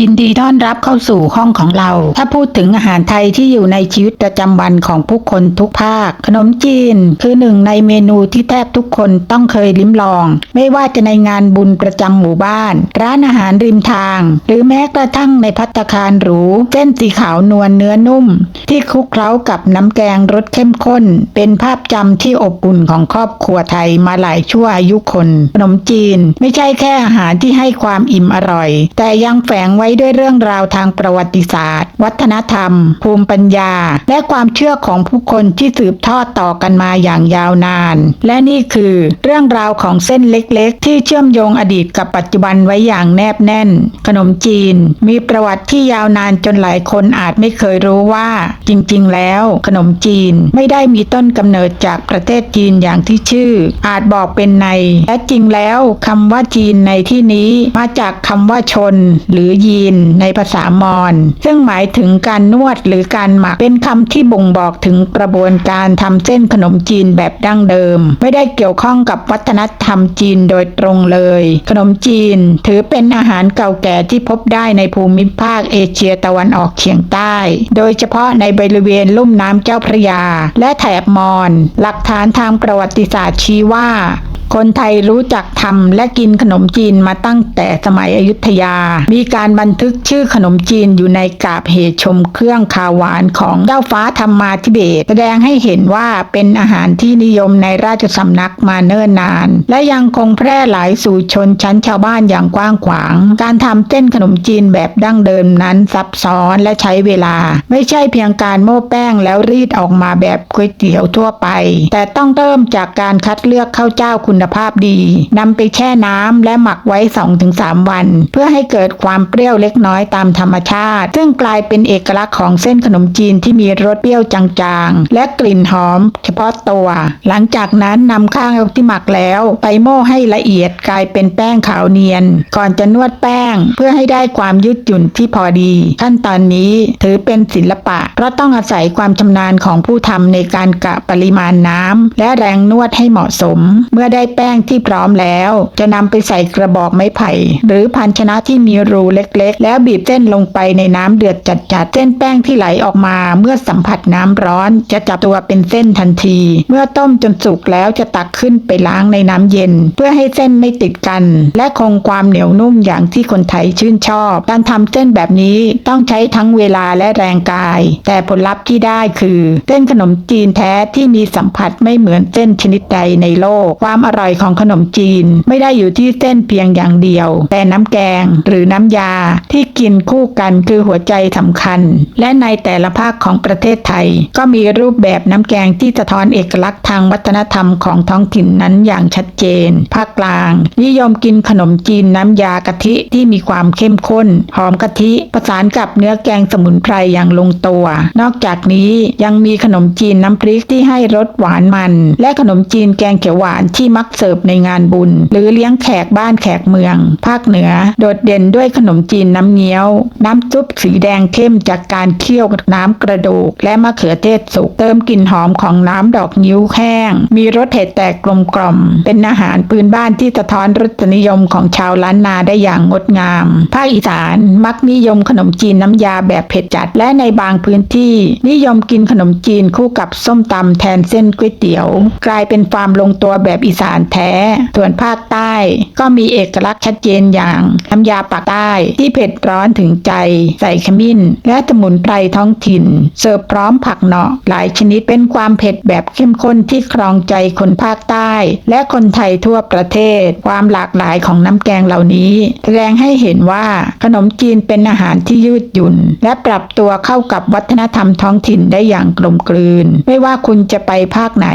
ยินดีต้อนรับเข้าสู่ห้องของเรา ถ้าพูดถึงอาหารไทยที่อยู่ในชีวิตประจำวันของผู้คนทุกภาค ขนมจีนคือหนึ่งในเมนูที่แทบทุกคนต้องเคยลิ้มลอง ไม่ว่าจะในงานบุญประจำหมู่บ้าน ร้านอาหารริมทาง หรือแม้กระทั่งในพัตตาคารหรู เส้นสีขาวนวลเนื้อนุ่ม ที่คลุกเคล้ากับน้ำแกงรสเข้มข้น เป็นภาพจำที่อบอุ่นของครอบครัวไทยมาหลายชั่วอายุคน ขนมจีน ไม่ใช่แค่อาหารที่ให้ความอิ่มอร่อย แต่ยังแฝงไว้ด้วยเรื่องราวทางประวัติศาสตร์ วัฒนธรรม ภูมิปัญญา และความเชื่อของผู้คนที่สืบทอดต่อกันมาอย่างยาวนาน และนี่คือเรื่องราวของเส้นเล็กๆ ที่เชื่อมโยงอดีตกับปัจจุบันไว้อย่างแนบแน่น ขนมจีน มีประวัติที่ยาวนานจนหลายคนอาจไม่เคยรู้ว่า จริงๆ แล้ว ขนมจีนไม่ได้มีต้นกำเนิดจากประเทศจีนอย่างที่ชื่อ อาจบอกเป็นใน และจริงแล้วคำว่าจีนในที่นี้มาจากคำว่าชน หรือยีนในภาษามอญซึ่งหมายถึงการนวดหรือการหมักเป็นคำที่บ่งบอกถึงกระบวนการทำเส้นขนมจีนแบบดั้งเดิม ไม่ได้เกี่ยวข้องกับวัฒนธรรมจีนโดยตรงเลย ขนมจีนถือเป็นอาหารเก่าแก่ที่พบได้ในภูมิภาคเอเชียตะวันออกเฉียงใต้ โดยเฉพาะในบริเวณลุ่มน้ำเจ้าพระยา และแถบมอญหลักฐานทางประวัติศาสตร์ชี้ว่า คนไทยรู้จักทำและกินขนมจีนมาตั้งแต่สมัยอยุธยา มีการบันทึกชื่อขนมจีนอยู่ในกาบเหตุชมเครื่องคาวหวานของเจ้าฟ้าธรรมาธิเบศแสดงให้เห็นว่าเป็นอาหารที่นิยมในราชสำนักมาเนิ่นนาน และยังคงแพร่หลายสู่ชนชั้นชาวบ้านอย่างกว้างขวาง การทำเส้นขนมจีนแบบดั้งเดิมนั้นซับซ้อนและใช้เวลา ไม่ใช่เพียงการโม้แป้งแล้วรีดออกมาแบบก๋วยเตี๋ยวทั่วไป แต่ต้องเริ่มจากการคัดเลือกข้าวเจ้าคุณณภาพดีนำไปแช่น้ำและหมักไว้ 2-3 วัน เพื่อให้เกิดความเปรี้ยวเล็กน้อยตามธรรมชาติ ซึ่งกลายเป็นเอกลักษณ์ของเส้นขนมจีนที่มีรสเปรี้ยวจางๆ และกลิ่นหอมเฉพาะตัว หลังจากนั้นนำข้าวที่หมักแล้วไปโม่ให้ละเอียดกลายเป็นแป้งขาวเนียน ก่อนจะนวดแป้งเพื่อให้ได้ความยืดหยุ่นที่พอดี ขั้นตอนนี้ถือเป็นศิลปะ เพราะต้องอาศัยความชำนาญของผู้ทำในการกะปริมาณน้ำและแรงนวดให้เหมาะสม เมื่อได้แป้งที่พร้อมแล้ว จะนำไปใส่กระบอกไม้ไผ่ หรือภาชนะที่มีรูเล็กๆ แล้วบีบเส้นลงไปในน้ำเดือดจัดๆ เส้นแป้งที่ไหลออกมา เมื่อสัมผัสน้ำร้อน จะจับตัวเป็นเส้นทันที เมื่อต้มจนสุกแล้วจะตักขึ้นไปล้างในน้ำเย็น เพื่อให้เส้นไม่ติดกัน และคงความเหนียวนุ่มอย่างที่คนไทยชื่นชอบ การทำเส้นแบบนี้ต้องใช้ทั้งเวลาและแรงกาย แต่ผลลัพธ์ที่ได้คือ เส้นขนมจีนแท้ที่มีสัมผัสไม่เหมือนเส้นชนิดใดในโลก ความอร่อยของขนมจีน ไม่ได้อยู่ที่เส้นเพียงอย่างเดียว แต่น้ำแกงหรือน้ำยาที่กินคู่กันคือหัวใจสำคัญ และในแต่ละภาคของประเทศไทย ก็มีรูปแบบน้ำแกงที่สะท้อนเอกลักษณ์ทางวัฒนธรรมของท้องถิ่นนั้นอย่างชัดเจน ภาคกลาง นิยมกินขนมจีนน้ำยากะทิที่มีความเข้มข้น หอมกะทิประสานกับเนื้อแกงสมุนไพรอย่างลงตัว นอกจากนี้ยังมีขนมจีนน้ำพริกที่ให้รสหวานมัน และขนมจีนแกงเขียวหวานที่มักเสิร์ฟในงานบุญ หรือเลี้ยงแขกบ้านแขกเมือง ภาคเหนือ โดดเด่นด้วยขนมจีนน้ำเงี้ยว น้ำซุปสีแดงเข้มจากการเคี่ยวน้ำกระดูก และมะเขือเทศสุกเติมกลิ่นหอมของน้ำดอกนิ้วแห้ง มีรสเผ็ดแต่กลมกล่อม เป็นอาหารพื้นบ้านที่สะท้อนรสนิยมของชาวล้านนาได้อย่างงดงาม ภาคอีสานมักนิยมขนมจีนน้ำยาแบบเผ็ดจัด และในบางพื้นที่ นิยมกินขนมจีนคู่กับส้มตำแทนเส้นก๋วยเตี๋ยว กลายเป็นความลงตัวแบบอีสานแท้ ส่วนภาคใต้ก็มีเอกลักษณ์ชัดเจนอย่างน้ำยาปากใต้ที่เผ็ดร้อนถึงใจ ใส่ขมิ้น และสมุนไพรท้องถิ่น เสิร์ฟพร้อมผักเนาะหลายชนิดเป็นความเผ็ดแบบเข้มข้นที่ครองใจคนภาคใต้ และคนไทยทั่วประเทศ ความหลากหลายของน้ำแกงเหล่านี้ แสดงให้เห็นว่าขนมจีนเป็นอาหารที่ยืดหยุ่น และปรับตัวเข้ากับวัฒนธรรมท้องถิ่นได้อย่างกลมกลืน ไม่ว่าคุณจะไปภาคไหน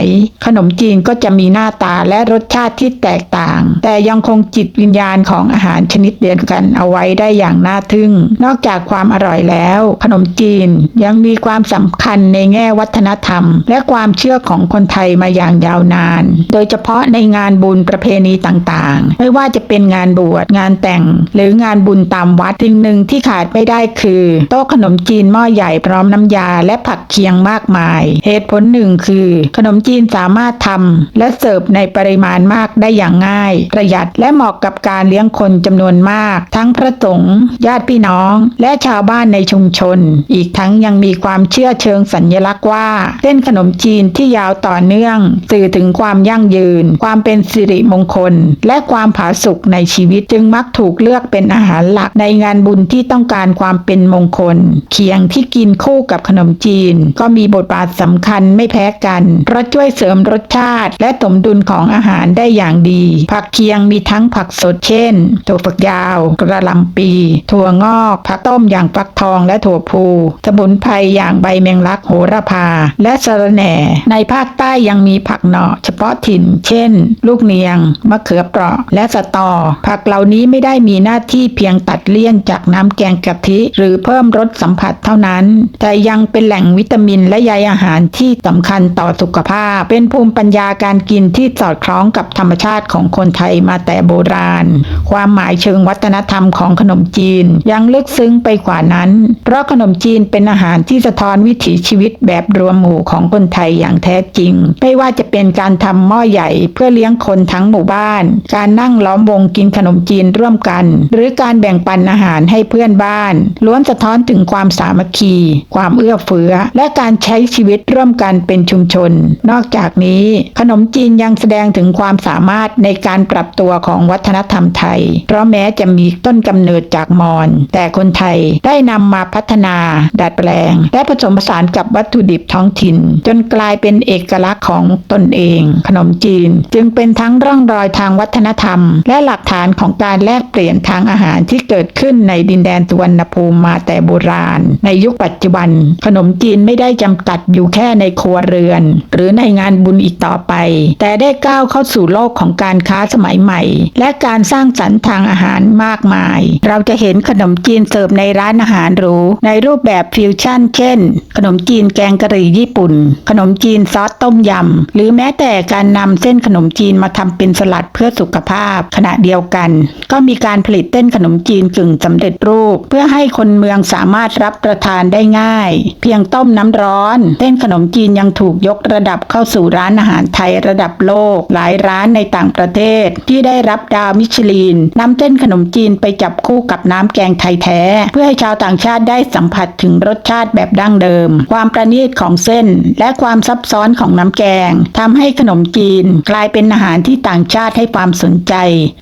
ขนมจีนก็จะมีหน้าตาและรสชาติที่แตกต่าง แต่ยังคงจิตวิญญาณของอาหารชนิดเดียวกันเอาไว้ได้อย่างน่าทึ่ง นอกจากความอร่อยแล้ว ขนมจีนยังมีความสำคัญในแง่วัฒนธรรม และความเชื่อของคนไทยมาอย่างยาวนาน โดยเฉพาะในงานบุญประเพณีต่างๆ ไม่ว่าจะเป็นงานบวชงานแต่ง หรืองานบุญตามวัดสิ่งหนึ่งที่ขาดไม่ได้คือ โต๊ะขนมจีนหม้อใหญ่พร้อมน้ำยาและผักเคียงมากมาย เหตุผลหนึ่งคือ ขนมจีนสามารถทำและเสิร์ฟในปริริมาณมากได้อย่างง่าย ประหยัดและเหมาะกับการเลี้ยงคนจำนวนมาก ทั้งพระสงฆ์ญาติพี่น้อง และชาวบ้านในชุมชน อีกทั้งยังมีความเชื่อเชิงสัญลักษณ์ว่า เส้นขนมจีนที่ยาวต่อเนื่อง สื่อถึงความยั่งยืน ความเป็นสิริมงคล และความผาสุกในชีวิตจึงมักถูกเลือกเป็นอาหารหลักในงานบุญที่ต้องการความเป็นมงคล เคียงที่กินคู่กับขนมจีน ก็มีบทบาทสำคัญไม่แพ้กันเพราะช่วยเสริมรสชาติ และสมดุลของอาาหารได้อย่างดี ผักเคียงมีทั้งผักสดเช่นถั่วฝักยาว กระหลำปี ถั่วงอก ผักต้มอย่างฟักทองและถั่วพู สมุนไพรอย่างใบแมงลักโหระพา และสะระแหน่ ในภาคใต้ยังมีผักเหนาะเฉพาะถิ่น เช่น ลูกเนียง มะเขือเปราะ และสะตอ ผักเหล่านี้ไม่ได้มีหน้าที่เพียงตัดเลี่ยนจากน้ำแกงกะทิ หรือเพิ่มรสสัมผัสเท่านั้น แต่ยังเป็นแหล่งวิตามินและใยอาหารที่สำคัญต่อสุขภาพ เป็นภูมิปัญญาการกินที่สอดคล้องร้องกับธรรมชาติของคนไทยมาแต่โบราณ ความหมายเชิงวัฒนธรรมของขนมจีนยังลึกซึ้งไปกว่านั้น เพราะขนมจีนเป็นอาหารที่สะท้อนวิถีชีวิตแบบรวมหมู่ของคนไทยอย่างแท้จริง ไม่ว่าจะเป็นการทำหม้อใหญ่เพื่อเลี้ยงคนทั้งหมู่บ้าน การนั่งล้อมวงกินขนมจีนร่วมกัน หรือการแบ่งปันอาหารให้เพื่อนบ้าน ล้วนสะท้อนถึงความสามัคคี ความเอื้อเฟื้อ และการใช้ชีวิตร่วมกันเป็นชุมชน นอกจากนี้ ขนมจีนยังแสดงถึงความสามารถในการปรับตัวของวัฒนธรรมไทย เพราะแม้จะมีต้นกำเนิดจากมอญแต่คนไทยได้นำมาพัฒนา ดัดแปลง และผสมผสานกับวัตถุดิบท้องถิ่น จนกลายเป็นเอกลักษณ์ของตนเอง ขนมจีน จึงเป็นทั้งร่องรอยทางวัฒนธรรม และหลักฐานของการแลกเปลี่ยนทางอาหารที่เกิดขึ้นในดินแดนสุวรรณภูมิมาแต่โบราณ ในยุคปัจจุบัน ขนมจีนไม่ได้จำกัดอยู่แค่ในครัวเรือน หรือในงานบุญอีกต่อไป แต่ได้ก้าวเข้าสู่โลกของการค้าสมัยใหม่ และการสร้างสรรค์ทางอาหารมากมาย เราจะเห็นขนมจีนเสิร์ฟในร้านอาหารหรูในรูปแบบฟิวชั่น เช่น ขนมจีนแกงกะหรี่ญี่ปุ่น ขนมจีนซอสต้มยำ หรือแม้แต่การนำเส้นขนมจีนมาทำเป็นสลัดเพื่อสุขภาพ ขณะเดียวกัน ก็มีการผลิตเส้นขนมจีนกึ่งสำเร็จรูป เพื่อให้คนเมืองสามารถรับประทานได้ง่าย เพียงต้มน้ำร้อน เส้นขนมจีนยังถูกยกระดับเข้าสู่ร้านอาหารไทยระดับโลกหลายร้านในต่างประเทศ ที่ได้รับดาวมิชลินนำเส้นขนมจีนไปจับคู่กับน้ำแกงไทยแท้ เพื่อให้ชาวต่างชาติได้สัมผัสถึงรสชาติแบบดั้งเดิม ความประณีตของเส้น และความซับซ้อนของน้ำแกงทำให้ขนมจีน กลายเป็นอาหารที่ต่างชาติให้ความสนใจ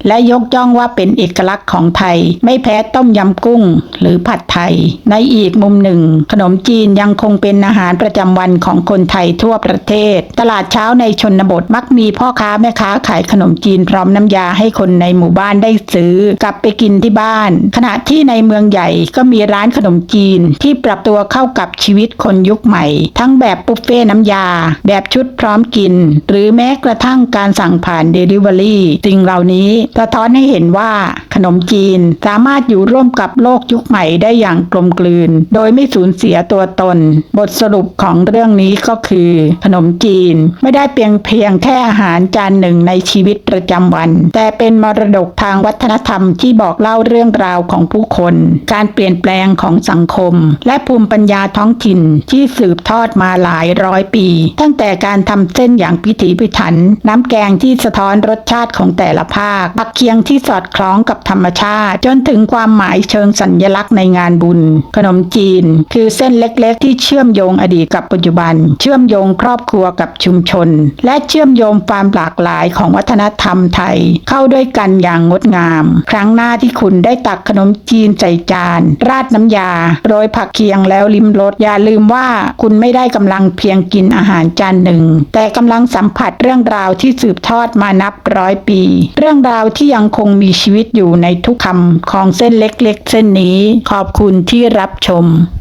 และยกย่องว่าเป็นเอกลักษณ์ของไทย ไม่แพ้ต้มยำกุ้ง หรือผัดไทย ในอีกมุมหนึ่ง ขนมจีนยังคงเป็นอาหารประจำวันของคนไทยทั่วประเทศ ตลาดเช้าในชนบทมักมีพ่อค้าาแม่ค้าขายขนมจีนพร้อมน้ำยาให้คนในหมู่บ้านได้ซื้อกลับไปกินที่บ้าน ขณะที่ในเมืองใหญ่ก็มีร้านขนมจีนที่ปรับตัวเข้ากับชีวิตคนยุคใหม่ ทั้งแบบบุฟเฟ่น้ำยา แบบชุดพร้อมกิน หรือแม้กระทั่งการสั่งผ่านเดลิเวอรี่สิ่งเหล่านี้สะท้อนให้เห็นว่าขนมจีนสามารถอยู่ร่วมกับโลกยุคใหม่ได้อย่างกลมกลืน โดยไม่สูญเสียตัวตน บทสรุปของเรื่องนี้ก็คือ ขนมจีนไม่ได้เพียงเพียงแค่อาหารจานหนึ่งในชีวิตประจำวัน แต่เป็นมรดกทางวัฒนธรรมที่บอกเล่าเรื่องราวของผู้คน การเปลี่ยนแปลงของสังคม และภูมิปัญญาท้องถิ่นที่สืบทอดมาหลายร้อยปี ตั้งแต่การทำเส้นอย่างพิถีพิถัน น้ำแกงที่สะท้อนรสชาติของแต่ละภาคปักเคียงที่สอดคล้องกับธรรมชาติ จนถึงความหมายเชิงสัญลักษณ์ในงานบุญ ขนมจีน คือเส้นเล็กๆ ที่เชื่อมโยงอดีตกับปัจจุบัน เชื่อมโยงครอบครัวกับชุมชน และเชื่อมโยงความหลากหลายของวัฒนธรรมไทย เข้าด้วยกันอย่างงดงาม ครั้งหน้าที่คุณได้ตักขนมจีนใส่จาน ราดน้ำยา โรยผักเคียงแล้วลิ้มรสอย่าลืมว่าคุณไม่ได้กำลังเพียงกินอาหารจานหนึ่ง แต่กำลังสัมผัสเรื่องราวที่สืบทอดมานับร้อยปี เรื่องราวที่ยังคงมีชีวิตอยู่ในทุกคำของเส้นเล็กๆ เส้นนี้ ขอบคุณที่รับชม